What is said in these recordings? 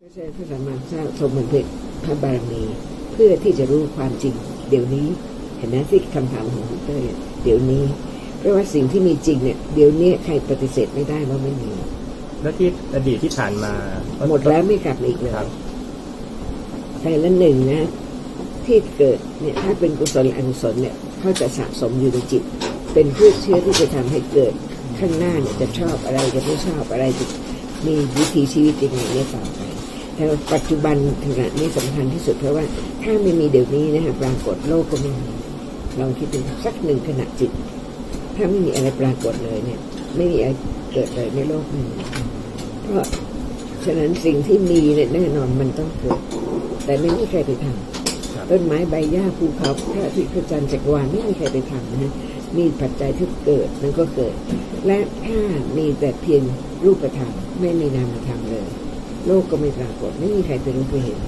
ไม่ใช่พระสัมมาสัมพุทธเจ้าทรงบำเพ็ญพระบารมีเพื่อที่จะรู้ความจริง เดี๋ยวนี้เห็นไหมที่คำถามของคุณเต้ยอะเดี๋ยวนี้เพราะว่าสิ่งที่มีจริงเนี่ยเดี๋ยวนี้ใครปฏิเสธไม่ได้ว่าไม่มีแล้วที่อดีตที่ผ่านมาหมดแล้วไม่กลับมาอีกเลยครับแต่ละหนึ่งนะที่เกิดเนี่ยถ้าเป็นกุศลอกุศลเนี่ยเขาจะสะสมอยู่ในจิต เป็นพืชเชื้อที่จะทำให้เกิดข้างหน้าเนี่ยจะชอบอะไรจะไม่ชอบอะไรจะมีวิถีชีวิตยังไงเนี่ยต่อไปแต่ว่า ปัจจุบันขณะนี้สำคัญที่สุดเพราะว่าถ้าไม่มีเดี๋ยวนี้นะฮะปรากฏโลกก็ไม่มีลองคิดดูสักหนึ่งขณะจิต ถ้าไม่มีอะไรปรากฏเลยเนี่ย ไม่มีอะไรเกิดเลยในโลกนี้เพราะฉะนั้นสิ่งที่มีเนี่ยแน่นอนมันต้องเกิด แต่ไม่มีใครไปทำครับต้นไม้ใบหญ้าภูเขาพระอาทิตย์พระจันทร์จักรวาลไม่มีใครไปทำนะฮะมีปัจจัยที่เกิดมันก็เกิด และถ้ามีแต่เพียงรูปธรรมไม่มีนามธรรมเลย โลกก็ไม่ปรากฏไม่มีใครไปรู้ไปเห็น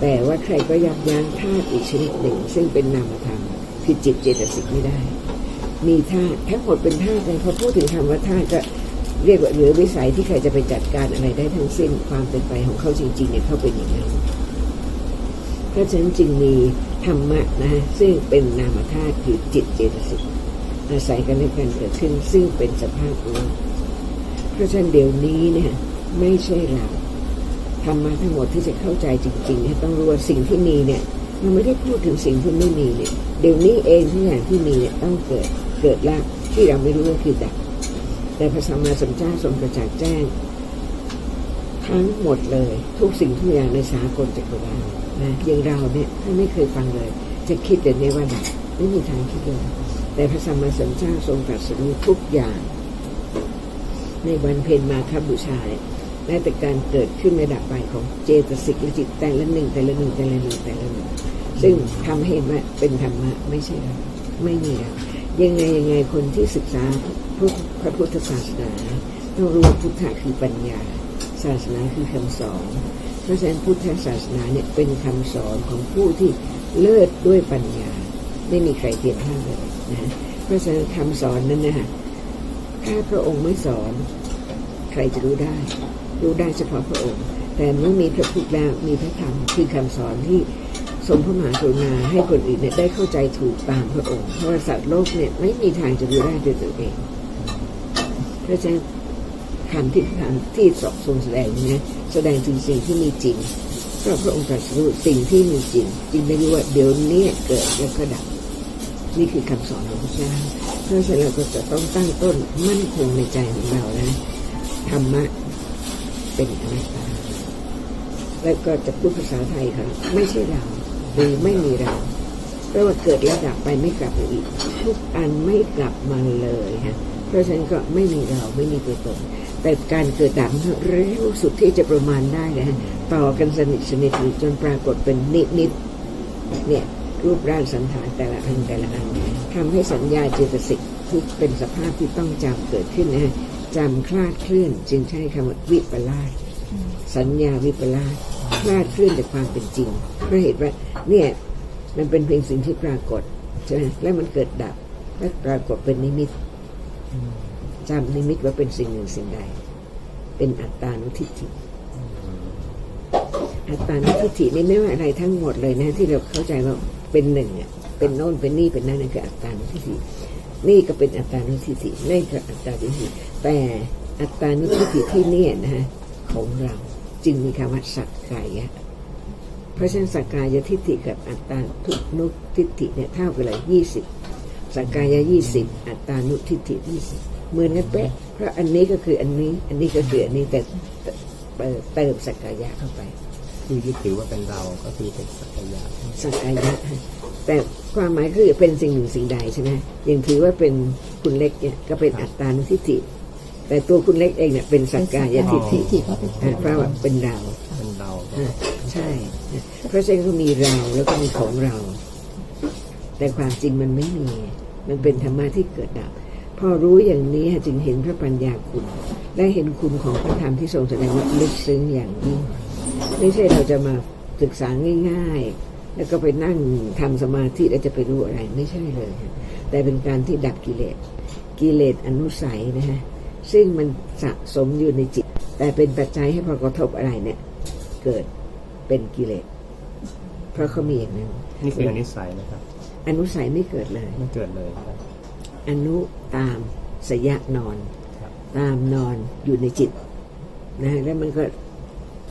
แต่ว่าใครก็ยับยั้งธาตุอีกชนิดหนึ่ง ซึ่งเป็นนามธรรมคือจิตเจตสิกไม่ได้ มีธาตุทั้งหมดเป็นธาตุเลยพอพูดถึงคำว่าธาตุก็เรียกว่าเหลือวิสัยที่ใครจะไปจัดการอะไรได้ทั้งสิ้นความเป็นไปของเขาจริงๆเนี่ยเขาเป็นอย่างนั้นเพราะฉะนั้นจึงมีธรรมะนะฮะซึ่งเป็นนามธาตุคือจิตเจตสิกอาศัยกันและกันเกิดขึ้นซึ่งเป็นสภาพรู้เพราะฉะนั้นเดี๋ยวนี้เนี่ยไม่ใช่เรา ธรรมะทั้งหมดที่จะเข้าใจจริงๆเนี่ยต้องรู้ว่าสิ่งที่มีเนี่ยเราไม่ได้พูดถึงสิ่งที่ไม่มีเนี่ยเดี๋ยวนี้เองทุกอย่างที่มีเนี่ยต้องเกิดเกิดแล้วที่เราไม่รู้ก็คือดับแต่พระสัมมาสัมพุทธเจ้าทรงประจักษ์แจ้ง ทั้งหมดเลย ทุกสิ่งทุกอย่างในสากลจักรวาลนะอย่างเราเนี่ยถ้าไม่เคยฟังเลย จะคิดแต่ในว่าดับไม่มีทางคิดเลยแต่พระสัมมาสัมพุทธเจ้าทรงตรัสรู้ทุกอย่าง ในวันเพ็ญมาคบูชาเนี่ย แม้แต่การเกิดขึ้นในดับไปของเจตสิกและจิตแต่ละหนึ่งแต่ละหนึ่งแต่ละหนึ่งแต่ละหนึ่งซึ่งทำให้เห็นว่าเป็นธรรมะไม่ใช่เราไม่มีเรายังไงยังไงคนที่ศึกษาพุทธพระพุทธศาสนาต้องรู้พุทธะคือปัญญา ศาสนาคือคำสอนเพราะฉะนั้นพุทธศาสนาเนี่ยเป็นคำสอนของผู้ที่เลิศด้วยปัญญา ไม่มีใครเทียบเท่าเลยนะเพราะฉะนั้นคำสอนนั้นนะฮะถ้าพระองค์ไม่สอน ใครจะรู้ได้ รู้ได้เฉพาะพระองค์ แต่เมื่อมีพระพุทธแล้วมีพระธรรมคือคำสอนที่ทรงพระมหากรุณาให้คนอื่นเนี่ยได้เข้าใจถูกตามพระองค์เพราะว่าสัตว์โลกเนี่ยไม่มีทางจะรู้ได้ด้วยตัวเองเพราะฉะนั้นคำที่ทำที่สอบทรงแสดงนี้นะแสดงถึงสิ่งที่มีจริงก็พระองค์ตรัสรู้สิ่งที่มีจริงจึงได้รู้ว่าเดี๋ยวนี้เกิดแล้วก็ดับนี่คือคำสอนของพระเจ้าเพราะฉะนั้นเราก็จะต้องตั้งต้นมั่นคงในใจของเรานะธรรมะ เป็นอนัตตาแล้วก็จะพูดภาษาไทยค่ะ ไม่ใช่เราหรือไม่มีเราเพราะว่าเกิดแล้วดับไปไม่กลับมาอีก ทุกอันไม่กลับมาเลยฮะเพราะฉะนั้นก็ไม่มีเราไม่มีตัวตนแต่การเกิดดับเร็วสุดที่จะประมาณได้นะฮะต่อกันสนิทสนิทจนปรากฏเป็นนิดนิดเนี่ยรูปร่างสันฐานแต่ละอันแต่ละอันทำให้สัญญาเจตสิกที่เป็นสภาพที่ต้องจำเกิดขึ้นนะฮะ จำคลาดเคลื่อนจึงใช้คำว่าวิปลาสสัญญาวิปลาสคลาดเคลื่อนจากความเป็นจริงเพราะเหตุว่าเนี่ยมันเป็นเพียงสิ่งที่ปรากฏใช่ไหมแล้วมันเกิดดับและปรากฏเป็นนิมิตจำนิมิตว่าเป็นสิ่งหนึ่งสิ่งใด เป็นอัตตานุทิฏฐิอัตตานุทิฏฐินี่ไม่ว่าอะไรทั้งหมดเลยนะ ที่เราเข้าใจว่าเป็นหนึ่งอะเป็นโน่นเป็นนี่เป็นนั่นนั่นคืออัตตานุทิฏฐิ นี่ก็เป็นอัตตานุทิฏฐินั่นคืออัตตานุทิฏฐิแต่อัตตานุทิฏฐิที่เนี่ยนะฮะของเราจึงมีคำว่าสักกายะเพราะฉะนั้นสักกายทิฏฐิกับอัตตาทุนุทิฏฐิเนี่ยเท่ากันเลยยี่สิบสักกายะยี่สิบอัตตานุทิฏฐิยี่สิบเหมือนกันเป๊ะเพราะอันนี้ก็คืออันนี้ อันนี้ก็คืออันนี้แต่เติมเติมสักกายะเข้าไป ที่ยึดถือว่าเป็นเราก็คือเป็นสักยะสักกายะแต่ความหมายคือเป็นสิ่งหนึ่งสิ่งใดใช่ไหมยังถือว่าเป็นคุณเล็กเนี่ยก็เป็นอัตตานุทิฏฐิแต่ตัวคุณเล็กเองเนี่ยเป็นสักกายทิฏฐิอ่าเพราะว่าเป็นเราเป็นเราก็อ่าใช่ เพราะฉะนั้นก็มีเราแล้วก็มีของเรา แต่ความจริงมันไม่มี มันเป็นธรรมะที่เกิดดับพอรู้อย่างนี้จึงเห็นพระปัญญาคุณ และเห็นคุณของพระธรรมที่ทรงแสดงว่าลึกซึ้งอย่างยิ่ง ไม่ใช่เราจะมาศึกษาง่าย ๆ แล้วก็ไปนั่งทำสมาธิแล้วจะไปรู้อะไรไม่ใช่เลยค่ะแต่เป็นการที่ดับกิเลส กิเลสอนุสัยนะฮะซึ่งมันสะสมอยู่ในจิต แต่เป็นปัจจัยให้พอกระทบอะไรเนี่ย เกิดเป็นกิเลส เพราะเขามีอย่างนั้นนี่คืออนิสัยนะครับ อนุสัยไม่เกิดเลย ไม่เกิดเลยครับอนุตามสยะนอนครับตามนอนอยู่ในจิตนะแล้วมันก็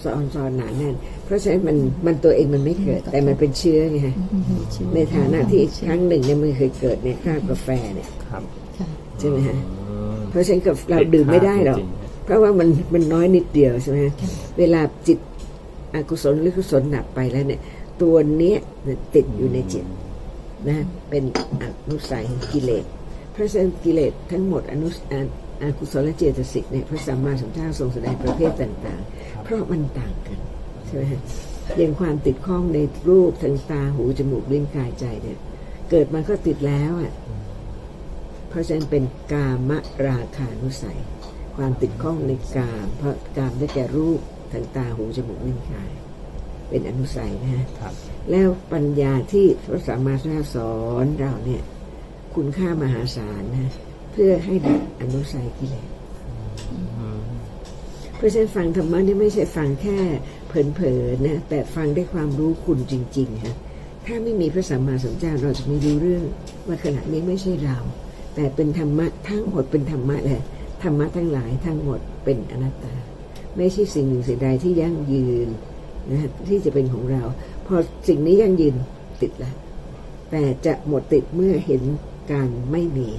ซ้อนซ้อนหนาแน่น เพราะฉะนั้นมันมันตัวเองมันไม่เกิด แต่มันเป็นเชื้อไงฮะในฐานะที่ครั้งหนึ่งเนี่ยมันเคยเกิดเนี่ยค่ากาแฟเนี่ยครับค่ะใช่ไหมฮะอืมเพราะฉะนั้นกับเราดื่มไม่ได้หรอกจงๆนะเพราะว่ามันมันน้อยนิดเดียวใช่ไหมฮะเวลาจิตอกุศลหรือกุศลดับไปแล้วเนี่ย ตัวเนี้ยติดอยู่ในจิตนะเป็นอนุสัยกิเลสเพราะฉะนั้นกิเลสทั้งหมดอนุอาอา กุศลและเจตสิกเนี่ยพระสัมมาสัมพุทธเจ้าทรงแสดงประเภทต่างๆ เพราะมันต่างกันใช่ไหมฮะอย่างความติดข้องในรูปทางตาหูจมูกลิ้นกายใจเนี่ย เกิดมาก็ติดแล้วอะเพราะฉะนั้นเป็นกามราคานุสัย ความติดข้องในกาม เพราะกามได้แก่รูปทางตาหูจมูกลิ้นกาย เป็นอนุสัยนะฮะครับแล้วปัญญาที่พระสัมมาสัมพุทธเจ้าสอนเราเนี่ย คุณค่ามหาศาลนะเพื่อให้ดับอนุสัยกิเลสอืมเพราะฉะนั้นฟังธรรมะนี่ไม่ใช่ฟังแค่เผลอๆนะ แต่ฟังด้วยความรู้คุณจริงๆฮะถ้าไม่มีพระสัมมาสัมพุทธเจ้าเราจะไม่รู้เรื่องว่าขณะนี้ไม่ใช่เรา แต่เป็นธรรมะทั้งหมดเป็นธรรมะเลยธรรมะทั้งหลายทั้งหมดเป็นอนัตตา ไม่ใช่สิ่งหนึ่งสิ่งใดที่ยั่งยืนนะฮะที่จะเป็นของเรา พอสิ่งนี้ยั่งยืนติดแล้วแต่จะหมดติดเมื่อเห็นการไม่มี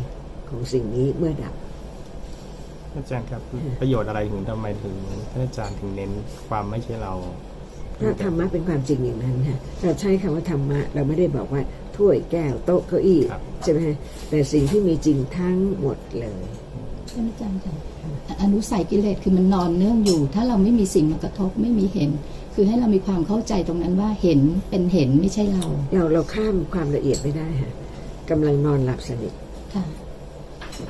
ของสิ่งนี้เมื่อดับ อาจารย์ครับประโยชน์อะไรถึงทำไมถึงท่านอาจารย์ถึงเน้นความไม่ใช่เราเพราะธรรมะเป็นความจริงอย่างนั้นค่ะเราใช้คำว่าธรรมะ เราไม่ได้บอกว่าถ้วยแก้วโต๊ะเก้าอี้ครับใช่ไหมฮะแต่สิ่งที่มีจริงทั้งหมดเลยท่านอาจารย์ค่ะอนุสัยกิเลสคือมันนอนเนื่องอยู่ ถ้าเราไม่มีสิ่งมากระทบไม่มีเห็น คือให้เรามีความเข้าใจตรงนั้นว่าเห็นเป็นเห็นไม่ใช่เรา เราเราข้ามความละเอียดไม่ได้ค่ะกำลังนอนหลับสนิทค่ะ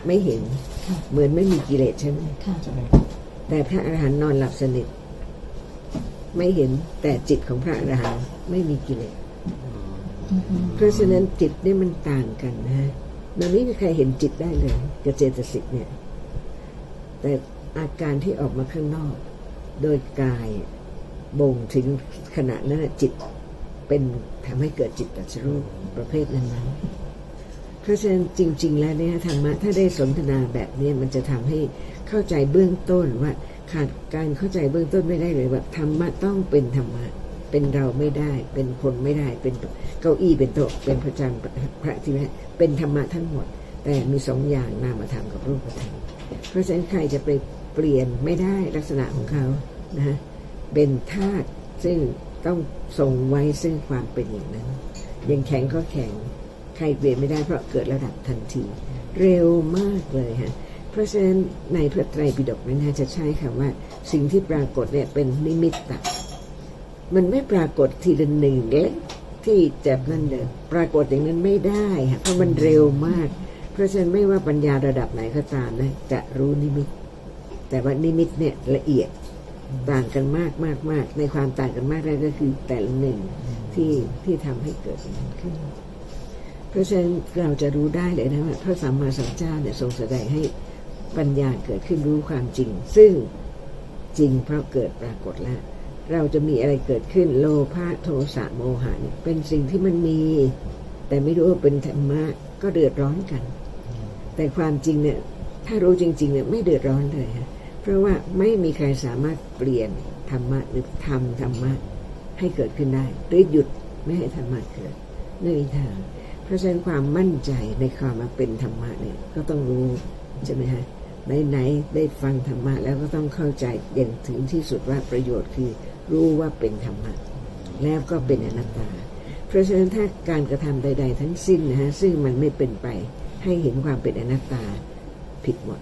ไม่เห็นค่ะเหมือนไม่มีกิเลสใช่ไหมค่ะใช่ไหมแต่พระอรหันต์นอนหลับสนิท ไม่เห็นแต่จิตของพระอรหันต์ไม่มีกิเลสอือฮึเพราะฉะนั้นจิตเนี่ยมันต่างกันนะฮะมันไม่มีใครเห็นจิตได้เลยกับเจตสิกเนี่ย แต่อาการที่ออกมาข้างนอก โดยกายบ่งถึงขณะนั้นนะจิตเป็นทำให้เกิดจิตตัชรูปประเภทนั้นๆ เพราะฉะนั้นจริง ๆ แล้วเนี่ยธรรมะถ้าได้สนทนาแบบนี้มันจะทำให้เข้าใจเบื้องต้นว่าขาดการเข้าใจเบื้องต้นไม่ได้เลยว่าธรรมะต้องเป็นธรรมะเป็นเราไม่ได้ เป็นคนไม่ได้ เป็นเก้าอี้เป็นโต๊ะเป็นพระจันทร์พระที่แม่เป็นธรรมะทั้งหมด แต่มีสองอย่างนามธรรมกับรูปธรรมเพราะฉะนั้นใครจะไปเปลี่ยนไม่ได้ลักษณะของเขานะฮะเป็นธาตุซึ่งต้องทรงไว้ซึ่งความเป็นอย่างนั้น ยังแข็งก็แข็ง ใครเปลี่ยนไม่ได้เพราะเกิดระดับทันที เร็วมากเลยฮะเพราะฉะนั้นในพระไตรปิฎกนั้นนะจะใช้คำว่า สิ่งที่ปรากฏเนี่ยเป็นนิมิตตมันไม่ปรากฏทีละหนึ่งเล็กที่จะนั่นเลยปรากฏอย่างนั้นไม่ได้ฮะเพราะมันเร็วมาก เพราะฉะนั้นไม่ว่าปัญญาระดับไหนก็ตามนะจะรู้นิมิต แต่ว่านิมิตเนี่ยละเอียดต่างกันมากมากมากในความต่างกันมากแรกก็คือแต่ละหนึ่งที่ที่ทำให้เกิดอย่างนั้นขึ้น ราะฉะนั้นเราจะรู้ได้เลยนะว่าพระสัมมาสัมพุทธเจ้าเนี่ยทรงแสดงให้ปัญญาเกิดขึ้นรู้ความจริง ซึ่งจริงเพราะเกิดปรากฏแล้ว เราจะมีอะไรเกิดขึ้นโลภะโทสะโมหะเนี่ยเป็นสิ่งที่มันมี แต่ไม่รู้ว่าเป็นธรรมะก็เดือดร้อนกัน แต่ความจริงเนี่ยถ้ารู้จริงๆเนี่ยไม่เดือดร้อนเลยฮะเพราะว่าไม่มีใครสามารถเปลี่ยนธรรมะหรือทำธรรมะให้เกิดขึ้นได้ หรือหยุดไม่ให้ธรรมะเกิดไม่มีทาง เพราะฉะนั้นความมั่นใจในความมาเป็นธรรมะเนี่ยก็ต้องรู้ใช่ไหมฮะไหนๆได้ฟังธรรมะแล้วก็ต้องเข้าใจอย่างถึงที่สุดว่าประโยชน์คือรู้ว่าเป็นธรรมะแล้วก็เป็นอนัตตา เพราะฉะนั้นถ้าการกระทำใด ๆ ทั้งสิ้นนะฮะซึ่งมันไม่เป็นไปให้เห็นความเป็นอนัตตาผิดหมด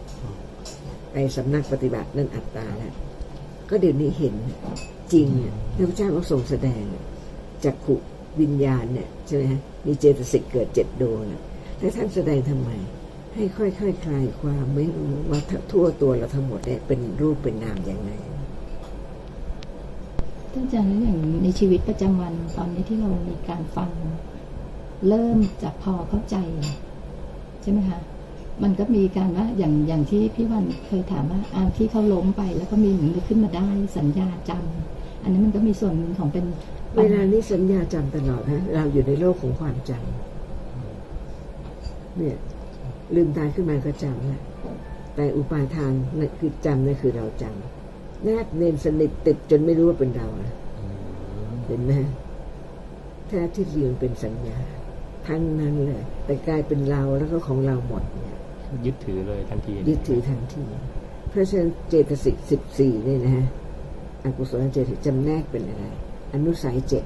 ไปสำนักปฏิบัตินั่นอัตตาแล้วก็เดี๋ยวนี้เห็นจริงเนี่ยพระพุทธเจ้าก็ทรงแสดงจักขุวิญญาณเนี่ยใช่ไหมฮะ มีเจตสิกเกิดเจ็ดดวงน่ะแล้วท่านแสดงทำไม ให้ค่อยๆคคลายความไม่รู้ว่าทั่วตัวเราทั้งหมดเนี่ยเป็นรูปเป็นนามอย่างไรท่านอาจารย์แล้วอย่างในชีวิตประจำวันตอนนี้ที่เรามีการฟัง เริ่มจะพอเข้าใจ ใช่ไหมคะมันก็มีการว่าอย่างอย่างที่พี่วันเคยถามว่าอามที่เขาล้มไป แล้วก็มีหนึ่งนึกขึ้นมาได้สัญญาจำ อันนี้มันก็มีส่วนหนึ่งของเป็นเวลานี้สัญญาจำตลอดนะเราอยู่ในโลกของความจำเนี่ยลืมตาขึ้นมาก็จำนะแต่อุปาทานนั่นคือจำนั่นคือเราจำแนบเนียนสนิทติดจนไม่รู้ว่าเป็นเราอะ เห็นไหมแท้ที่จริงมันเป็นสัญญา ทั้งนั้นเลยแต่กลายเป็นเราแล้วก็ของเราหมดเนี่ยยึดถือเลยทันที ยึดถือทันที เพราะฉะนั้นเจตสิกสิบสี่เนี่ยนะฮะ อกุศลเจตสิกจำแนกเป็นอะไร อนุสัยเจ็ด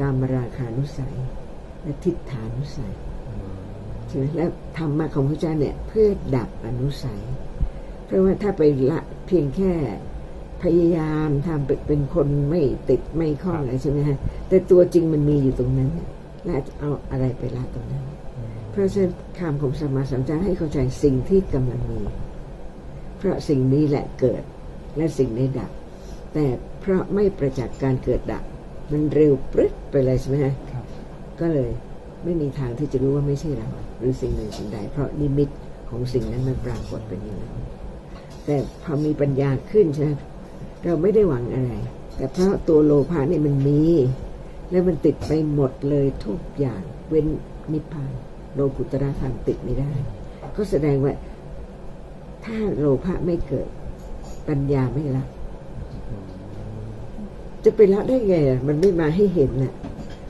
กามราคานุสัย และทิฏฐานุสัยอืมใช่ไหมแล้วธรรมะของพระเจ้าเนี่ยเพื่อดับอนุสัย เพราะว่าถ้าไปละเพียงแค่พยายามทำเป็นเป็นคนไม่ติดไม่ข้องอะไรใช่ไหมฮะแต่ตัวจริงมันมีอยู่ตรงนั้นเนี่ยแล้วจะเอาอะไรไปละตรงนั้น เพราะฉะนั้นคำของสมมาสัมพุทธเจ้าให้เข้าใจสิ่งที่กำลังมี เพราะสิ่งนี้แหละเกิดและสิ่งนี้ดับ แต่เพราะไม่ประจักษ์การเกิดดับมันเร็วปรึ๊ดไปเลยใช่ไหมฮะครับก็เลยไม่มีทางที่จะรู้ว่าไม่ใช่เรา หรือสิ่งหนึ่งสิ่งใด เพราะนิมิตของสิ่งนั้นมันปรากฏเป็นอย่างนั้นแต่พอมีปัญญาขึ้นใช่ไหมเราไม่ได้หวังอะไร แต่เพราะตัวโลภะเนี่ยมันมี แล้วมันติดไปหมดเลยทุกอย่าง เว้นนิพพาน โลกุตระธรรมติดไม่ได้ ก็แสดงว่า ถ้าโลภะไม่เกิด ปัญญาไม่ละ จะไปละได้ไงอะมันไม่มาให้เห็นน่ะ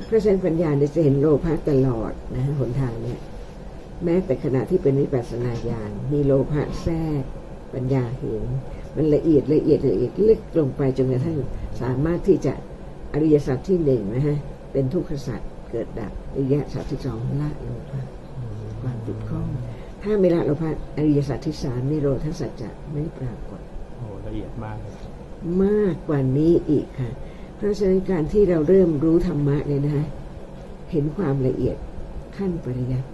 เพราะฉะนั้นปัญญาเนี่ยจะเห็นโลภะตลอดนะฮะหนทางเนี่ย แม้แต่ขณะที่เป็นวิปัสสนาญาณมีโลภะแทรกปัญญาเห็น มันละเอียดละเอียดละเอียดลึกลงไปจนกระทั่งสามารถที่จะอริยสัจที่หนึ่งนะฮะเป็นทุกขสัจเกิดดับอริยสัจที่สองละโลภะความติดข้องถ้าไม่ละโลภะอริยสัจที่สามนิโรธสัจจะไม่ปรากฏโอ้ละเอียดมากเลย มากกว่านี้อีกค่ะ เพราะฉะนั้นการที่เราเริ่มรู้ธรรมะเนี่ยนะฮะเห็นความละเอียดขั้นปริยัติ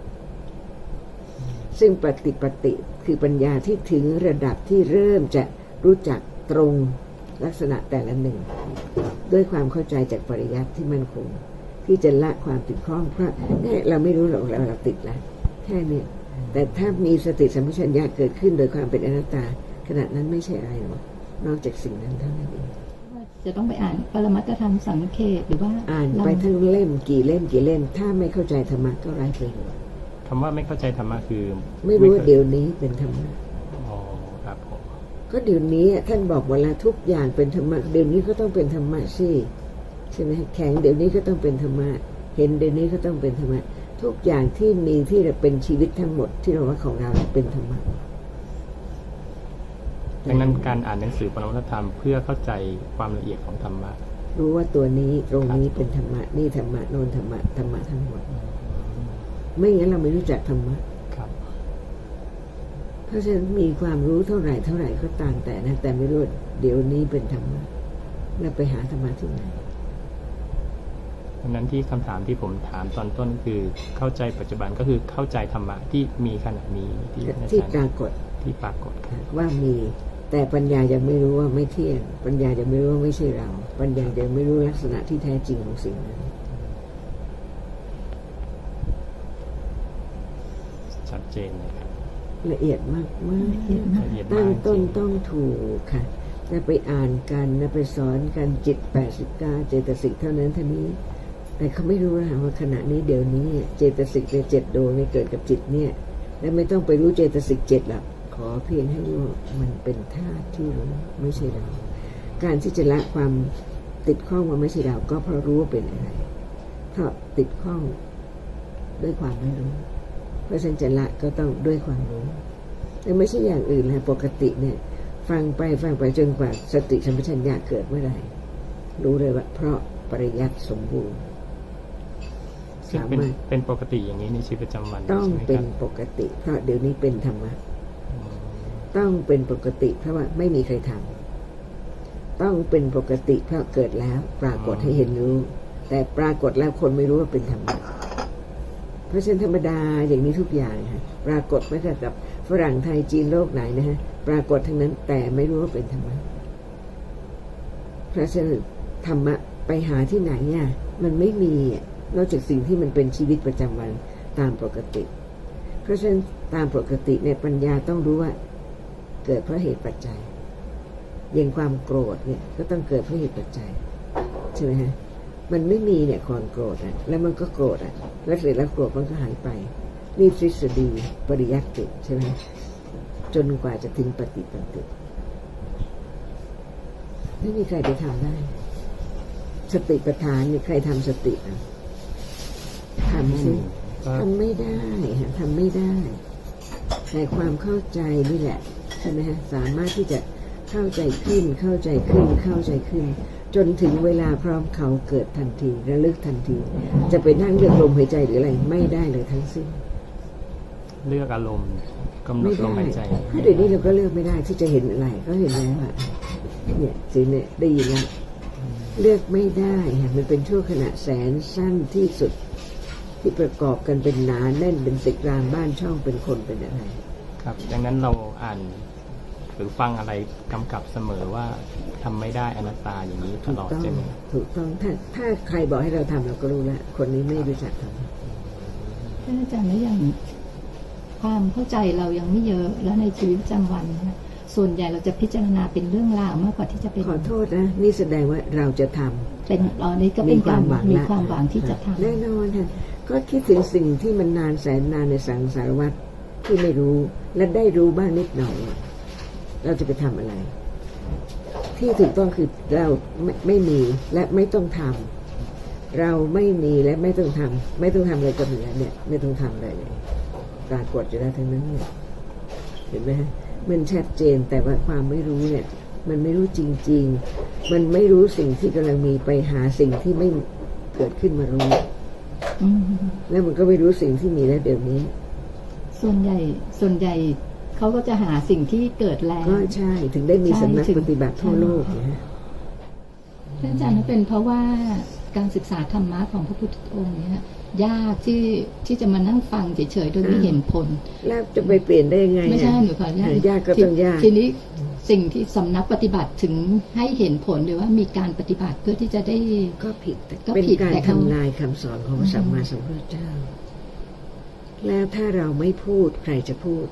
ซึ่งปฏิปติคือปัญญาที่ถึงระดับที่เริ่มจะรู้จักตรงลักษณะแต่ละหนึ่ง ด้วยความเข้าใจจากปริยัติที่มั่นคง ที่จะละความติดข้องเพราะเนี่ยเราไม่รู้หรอกเราเราติดแล้วแค่นี้แต่ถ้ามีสติสัมปชัญญะเกิดขึ้นโดยความเป็นอนัตตาขณะนั้นไม่ใช่อะไรหรอก นอกจากสิ่งนั้นเท่านั้นเองว่าจะต้องไปอ่านปรมัตถธรรมสังเขตหรือว่าอ่านเรไปทั้งเล่มกี่เล่มกี่เล่ม ถ้าไม่เข้าใจธรรมะก็ไร้ประโยชน์คำว่าไม่เข้าใจธรรมะคือ ไม่รู้ว่าคเดี๋ยวนี้เป็นธรรมะอ๋อครับผมก็เดี๋ยวนี้ท่านบอกว่าแล้วทุกอย่างเป็นธรรมะเดี๋ยวนี้ก็ต้องเป็นธรรมะสิใช่ไหมแข็งเดี๋ยวนี้ก็ต้องเป็นธรรมะเห็นเดี๋ยวนี้ก็ต้องเป็นธรรมะทุกอย่างที่มีที่เป็นชีวิตทั้งหมดที่เราว่าของเราเป็นธรรมะ ดังนั้นการอ่านหนังสือปรมัตถธรรมเพื่อเข้าใจความละเอียดของธรรมะ รู้ว่าตัวนี้ตรงนี้เป็นธรรมะนี่ธรรมะโน่นธรรมะธรรมะทั้งหมด ไม่งั้นเราไม่รู้จักธรรมะครับเพราะฉะนั้นมีความรู้เท่าไหร่เท่าไหร่ก็ตามแต่นะ แต่ไม่รู้เดี๋ยวนี้เป็นธรรมะแล้วไปหาธรรมะที่ไหนดังนั้นที่คำถามที่ผมถามตอนต้นคือเข้าใจปัจจุบันก็คือเข้าใจธรรมะที่มีขณะนี้ที่อาที่จารปราย์กฏ ที่ปรากฏครับว่ามี แต่ปัญญายังไม่รู้ว่าไม่เที่ยงปัญญายังไม่รู้ว่าไม่ใช่เรา ปัญญายังไม่รู้ลักษณะที่แท้จริงของสิ่งนั้นชัดเจนเลยครับละเอียดมากมากละเอียดมากละเอียดตั้มากงจต้นริงต้องถูกค่ะจะไปอ่านกันนะไปสอนกันจิตแปดสิบเก้าเจตสิกเท่านั้นเท่านี้ แต่เขาไม่รู้นะว่าขณะนี้เดี๋ยวนี้เนี่ยเจตสิกในเจ็ดดวงในยเกิดกับจิตเนี่ย และไม่ต้องไปรู้เจตสิกเจ็ดหรอกข อเพียงให้รู้ว่ามันเป็นธาตุที่รู้ไม่ใช่เรา การที่จะละความติดข้องว่าไม่ใช่เราก็เพราะรู้ว่าเป็นอะไรเพราะติดข้องด้วยความไม่รู้ เพราะฉะนั้นจะละก็ต้องด้วยความรู้ แต่ไม่ใช่อย่างอื่นนะปกติเนี่ย ฟังไปฟังไปจนกว่าสติสัมปชัญญะเกิดเมื่อไหร่รู้เลยว่าเพราะปริยัติสมบูรณ์ซึ่งเป็นสามารถเป็นปกติอย่างนี้ในชีวิตประจำวันต้องใช่ไหมเป็คนรับปกติเพราะเดี๋ยวนี้เป็นธรรมะอืม ต้องเป็นปกติเพราะว่าไม่มีใครทำต้องเป็นปกติเพราะเกิดแล้ว ปรากฏให้เห็นรู้ แต่ปรากฏแล้วคนไม่รู้ว่าเป็นธรรมะเพราะฉะนั้นธรรมดาอย่างนี้ทุกอย่างฮะปรากฏไม่แต่กับฝรั่งไทยจีนโลกไหนนะฮะปรากฏทั้งนั้นแต่ไม่รู้ว่าเป็นธรรมะเพราะฉะนั้นธรรมะไปหาที่ไหนอะมันไม่มีนอกจากสิ่งที่มันเป็นชีวิตประจำวันตามปกติ เพราะฉะนั้นตามปกติในยปัญญาต้องรู้ว่า เกิดเพราะเหตุปัจจัยอย่างความโกรธเนี่ยก็ต้องเกิดเพราะเหตุปัจจัยใช่ไหมฮะมันไม่มีเนี่ยความโกรธอะ แล้วมันก็โกรธอะ แล้วเสร็จแล้วโกรธมันก็หายไป นี่ทฤษฎีปริยัติใช่ไหมจนกว่าจะถึงปฏิปัติไม่มีใครไปทำได้ สติปัฏฐานนี่ใครทำสติอะทำซิก็ทำไม่ได้ฮะทำไม่ได้แต่ความเข้าใจนี่แหละ ใช่ไหมฮะสามารถที่จะเข้าใจขึ้นเข้าใจขึ้นเข้าใจขึ้น จนถึงเวลาพร้อมเขาเกิดทันทีระลึกทันที จะไปนั่งเลือกลมหายใจหรืออะไรไม่ได้เลยทั้งสิ้น เลือกอารมณ์กำหนไม่ดลได้มหายใจเพราะเดี๋ยวนี้เราก็เลือกไม่ได้ที่จะเห็นอะไรก็เห็นแล้วอะเนี่ยสิเนี่ยได้ยินแล้วเลือกไม่ได้ฮะมันเป็นช่วงขณะแสนสั้นที่สุดที่ประกอบกันเป็นหนาแน่นเป็นตึกรางบ้านช่องเป็นคนเป็นอะไร ครับ ดังนั้นเราอ่านหรือฟังอะไรกำกับเสมอว่าทำไม่ได้อนัตตาอย่างนี้ตถูลกอดต้องใช่ไหมถูกต้องถ้าถ้าใครบอกให้เราทำเราก็รู้แล้วคนนี้ไม่รู้จักทำท่านอาจารย์แล้วอย่างความเข้าใจเรายังไม่เยอะแล้วในชีวิตประจำวันนะส่วนใหญ่เราจะพิจารณาเป็นเรื่องราวมากกว่าที่จะเป็นขอโทษนะ นี่แสดงว่าเราจะทำ เป็นอ๋อนี่ก็เป็นการมีละความหวังที่จะทำแน่นอนค่ะก็คิดถึงสิ่งที่มันนานแสนนานในสังสารวัตร ที่ไม่รู้และได้รู้บ้างนิดหน่อย เราจะไปทำอะไร ที่ถูกต้องคือเราไม่ไม่มีและไม่ต้องทำเราไม่มีและไม่ต้องทำไม่ต้องทำอะไรก็มีแล้วเนี่ย ไม่ต้องทำอะไรเลยปรากฏอยู่แล้วทั้งนั้นเนี่ยเห็นไหมฮะมันชัดเจนแต่ว่าความไม่รู้เนี่ย มันไม่รู้จริง ๆ มันไม่รู้สิ่งที่กำลังมีไปหาสิ่งที่ไม่เกิดขึ้นมารู้อืมแล้วมันก็ไม่รู้สิ่งที่มีแล้วเดี๋ยวนี้ ส่วนใหญ่ส่วนใหญ่เขาก็จะหาสิ่งที่เกิดแล้วก็ใช่ ถึงได้มีใช่สำนักถึงปฏิบัติทั่วโลกนะฮะท่านอาจารย์เป็นเพราะว่าการศึกษาธรรมะของพระพุทธองค์เนี่ยยากที่ที่จะมานั่งฟังเฉยๆโดยไม่เห็นผล แล้วจะไปเปลี่ยนได้ยังไง ไม่ใช่อะหนูขออนุญาตยากก็ต้องยากทีนี้สิ่งที่สำนักปฏิบัติถึงให้เห็นผลหรือว่ามีการปฏิบัติเพื่อที่จะได้ก็ผิดแต่ก็เป็นผิดการแต่เขาทำลายคำสอนของพระสัมมาสัมพุทธเจ้า แล้วถ้าเราไม่พูดใครจะพูด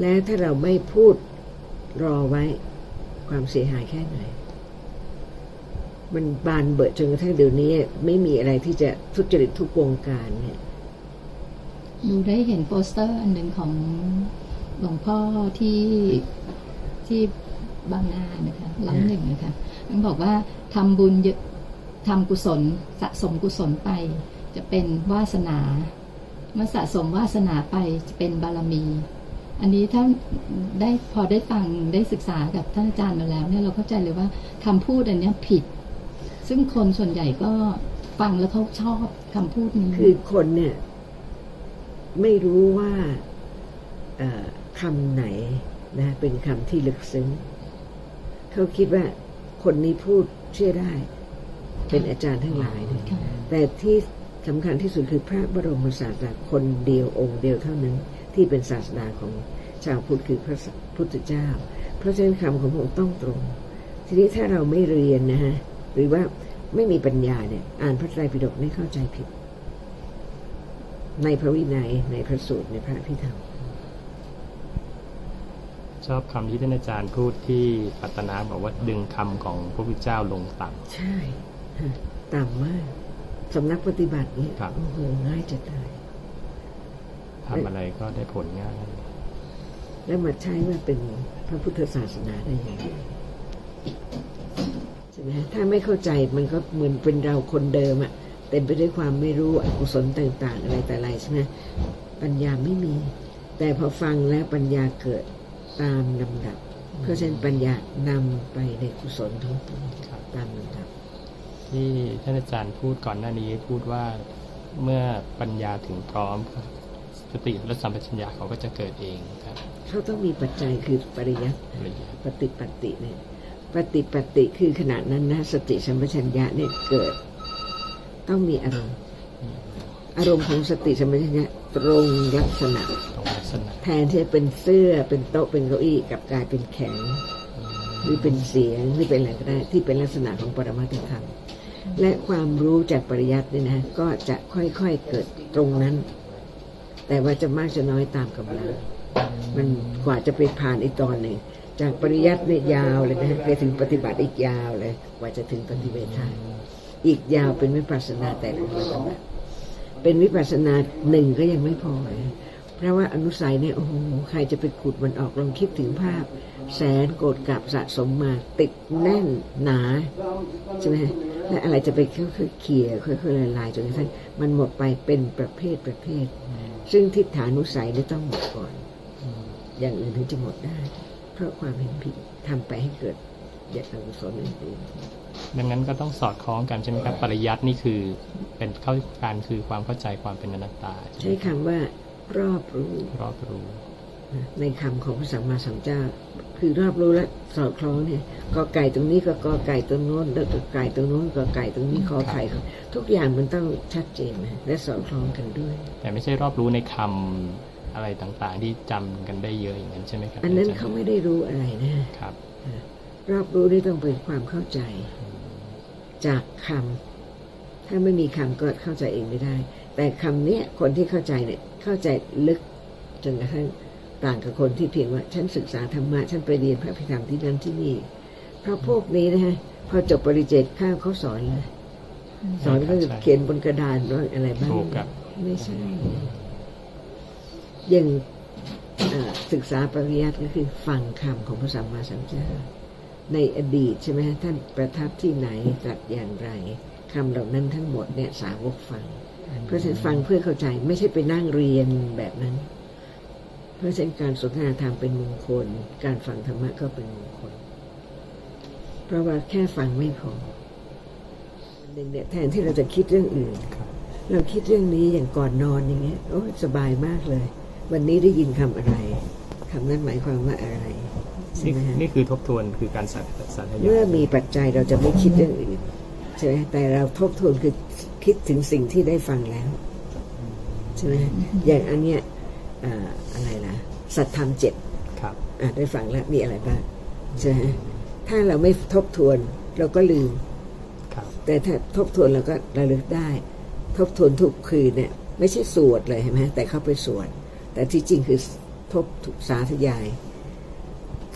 และถ้าเราไม่พูดรอไว้ ความเสียหายแค่ไหน มันบานเบิดจนกระทั่งเดี๋ยวนี้ ไม่มีอะไรที่จะทุจริตทุกวงการเนี่ยหนูได้เห็นโปสเตอร์อันหนึ่งของหลวงพ่อที่ที่บางนานะคะร้านหนึ่งนะคะมันบอกว่าทำบุญเยอะทำกุศลสะสมกุศลไป จะเป็นวาสนา มื่อสะสมวาสนาไปจะเป็นบารมี อันนี้ถ้าได้พอได้ฟังได้ศึกษากับท่านอาจารย์มาแล้วเนี่ยเราเข้าใจเลยว่าคำพูดอันเนี้ยผิด ซึ่งคนส่วนใหญ่ก็ฟังแล้วเขาชอบคำพูดนี้ คือคนเนี่ย ไม่รู้ว่าเอ่อคำไหนนะเป็นคำที่ลึกซึ้ง เขาคิดว่าคนนี้พูดเชื่อได้ เป็นอาจารย์ทั้งหลายเนี่ยค่ะแต่ที่ สำคัญที่สุดคือพระบรมศาสดาคนเดียวองค์เดียวเท่านั้นที่เป็นศาสดาของชาวพุทธคือพระพุทธเจ้า เพราะฉะนั้นคำของพระองค์ต้องตรง ทีนี้ถ้าเราไม่เรียนนะฮะหรือว่าไม่มีปัญญาเนี่ยอ่านพระไตรปิฎกไม่เข้าใจผิด ในพระวินัยในพระสูตรในพระพิธรรมชอบคำที่ท่านอาจารย์พูดที่ปัตตนาบอกว่าดึงคำของพระพุทธเจ้าลงต่ใช่ฮะต่ำมาก สำนักปฏิบัตินี้ครับ โอ้โหง่ายจะตายำทำอะไรก็ได้ผลง่ายแล้วมาใช้ว่าเป็นพระพุทธศาสนาได้ยังไงใช่ไหมฮะถ้าไม่เข้าใจมันก็เหมือนเป็นเราคนเดิมอะเต็มไปด้วยความไม่รู้อกุศลต่าง ๆ อะไรแต่อะไรใช่ไหมปัญญาไม่มี แต่พอฟังแล้วปัญญาเกิดตามลำดับ เพราะฉะนั้นปัญญานำไปในกุศลทั้งปวงครับตามลำดับ ที่ท่านอาจารย์พูดก่อนหน้านี้พูดว่าเมื่อปัญญาถึงพร้อมสติและสัมปชัญญะเขาก็จะเกิดเองครับเขาต้องมีปัจจัยคือปริยัติละเอียดปฏิปัติเนี่ยปฏิปัติคือขณะนั้นนะสติสัมปชัญญะเนี่ยเกิด ต้องมีอารมณ์ อารมณ์ของสติสัมปชัญญะตรงลักษณะตรงลักษณะแทนที่จะเป็นเสื้อเป็นโต๊ะเป็นเก้าอี้กลับกลายเป็นแข็งหรือเป็นเสียงหรือเป็นอะไรก็ได้ที่เป็นลักษณะของปรมัตถธรรม และความรู้จากปริยัติเนี่ยนะก็จะค่อยๆเกิดตรงนั้น แต่ว่าจะมากจะน้อยตามกำลังมันกว่าจะไปผ่านอีกตอนหนึ่งจากปริยัติเนี่ยยาวเลยนะไปถึงปฏิบัติอีกยาวเลย กว่าจะถึงปฏิเวทาอีกยาวเป็นวิปัสสนาแต่ละระดับเป็นวิปัสสนาหนึ่งก็ยังไม่พอเพราะว่าอนุสัยเนี่ยโอ้โหใครจะไปขุดมันออกลองคิดถึงภาพ แสนโกรธกับสะสมมาติดแน่นหนาใช่ไหม และอะไรจะไปค่อยๆเขี่ยค่อยๆละลายจนกระทั่งมันหมดไปเป็นประเภทประเภท ซึ่งทิฏฐานุสัยนี่ต้องหมดก่อน อย่างอื่นถึงจะหมดได้ เพราะความเห็นผิดทำไปให้เกิดอย่างอกุศลอื่นดังนั้นก็ต้องสอดคล้องกันใช่ไหมครับ ปริยัตินี่คือเป็นเข้าการคือความเข้าใจความเป็นอนัตตาๆใช่ใช้ไหมครับคำว่ารอบรู้รอบรู้นะ ในคำของพระสัมมาสัมพุทธเจ้า คือรอบรู้และสอดคล้องเนี่ยกอไก่ตรงนี้ก็กอไก่ตรงโน้นแล้วก็ไก่ตรงโน้นกอไก่ตรงนี้ขอไข่ทุกอย่างมันต้องชัดเจนนะและสอดคล้องกันด้วย แต่ไม่ใช่รอบรู้ในคำอะไรต่างๆ ที่จำกันได้เยอะอย่างนั้นใช่ไหมครับ อันนั้นจรย์เขาไม่ได้รู้อะไรนะครับ รอบรู้นี่ต้องเป็นความเข้าใจ จากคำถ้าไม่มีคำก็เข้าใจเองไม่ได้ แต่คำเนี้ยคนที่เข้าใจเนี่ยเข้าใจลึกจนกระทั่ง ต่างกับคนที่เพียงว่าฉันศึกษาธรรมะฉันไปเรียนพระพิธรรมที่นั่นที่นี่เพราะพวกนี้นะฮะพอจบปริเจตข้าวเขาสอนเลยสอนก็คือเขียนบนกระดานว่าอะไรบ้างถูกครับไม่ใช่อย่างเอ่อศึกษาปริยัติก็คือฟังคำของพระสัมมาสัมพุทธเจ้าในอดีตใช่ไหมฮะท่านประทับที่ไหนตรัสอย่างไรคำเหล่านั้นทั้งหมดเนี่ยสาวกฟัง เพราะฉะนั้นฟังเพื่อเข้าใจไม่ใช่ไปนั่งเรียนแบบนั้นเพ ราะฉะนั้นการสนทนาธรรมเป็นมงคล การฟังธรรมะก็เป็นมงคล เพราะว่าแค่ฟังไม่พอวันหนึ่งเนี่ยแทนที่เราจะคิดเรื่องอื่นครับเราคิดเรื่องนี้อย่างก่อนนอนอย่างเงี้ยโอ้ยสบายมากเลย วันนี้ได้ยินคำอะไรคำนั้นหมายความว่าอะไรใช่นี่ไหมฮะนี่คือทบทวนคือการสาสาธยายเมื่อมีปัจจัยเราจะไม่คิดเรื่องอื่นใช่ไหมแต่เราทบทวนคือคิดถึงสิ่งที่ได้ฟังแล้วใช่ไหมอย่างอันเนี้ย อ่าอะไรล่ะสัตธรรมเจ็ดครับอะได้ฟังแล้วมีอะไรบ้างใช่ไหมถ้าเราไม่ทบทวนเราก็ลืมครับแต่ถ้าทบทวนเราก็ระลึกได้ ทบทวนทุกคืนเนี่ย ไม่ใช่สวดเลยเห็นไหมแต่เข้าไปสวดแต่ที่จริงคือทบทสาธยาย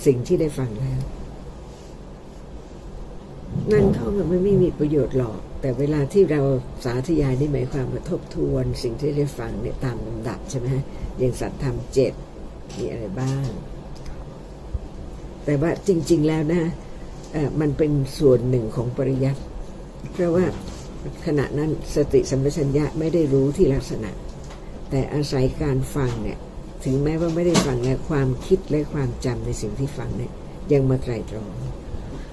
สิ่งที่ได้ฟังแล้ว นั่นท่องมันไม่มีประโยชน์หรอก แต่เวลาที่เราสาธยายนี่หมายความว่าทบทวน สิ่งที่ได้ฟังเนี่ยตามลำดับใช่ไหมฮะ อย่างสัตธรรมเจ็ดมีอะไรบ้าง แต่ว่าจริง ๆแล้วนะมันเป็นส่วนหนึ่งของปริยัติเพราะว่าขณะนั้นสติสัมปชัญญะไม่ได้รู้ที่ลักษณะ แต่อาศัยการฟังเนี่ยถึงแม้ว่าไม่ได้ฟังแล้วความคิดและความจำในสิ่งที่ฟังเนี่ยยังมาไตรตรอง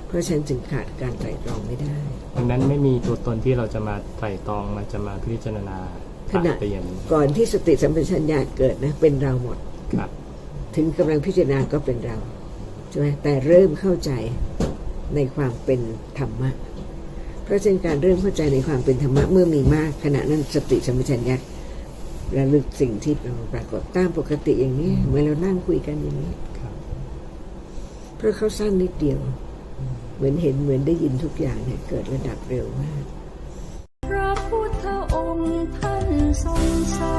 เพราะฉะนันจึงขาดการไตรตรองไม่ได้ดังนั้นไม่มีตัวตนที่เราจะมาไตร่ตรองมาจะมาพิจารณา ขณะตัดเปลี่ยนก่อนที่สติสัมปชัญญะเกิดนะ เป็นเราหมดครับถึงกำลังพิจารณาก็เป็นเราใช่ไหมแต่เริ่มเข้าใจในความเป็นธรรมะ เพราะฉะนั้นการเริ่มเข้าใจในความเป็นธรรมะเมื่อมีมาก ขณะนั้นสติสัมปชัญญะระลึกสิ่งที่ปรากฏตามปกติอย่างนี้เมื่อเรานั่งคุยกันอย่างนี้ครับเพราะเขาสั้นนิดเดียว เหมือนเห็นเหมือนได้ยินทุกอย่างเนี่ยเกิดระดับเร็วมาก ท่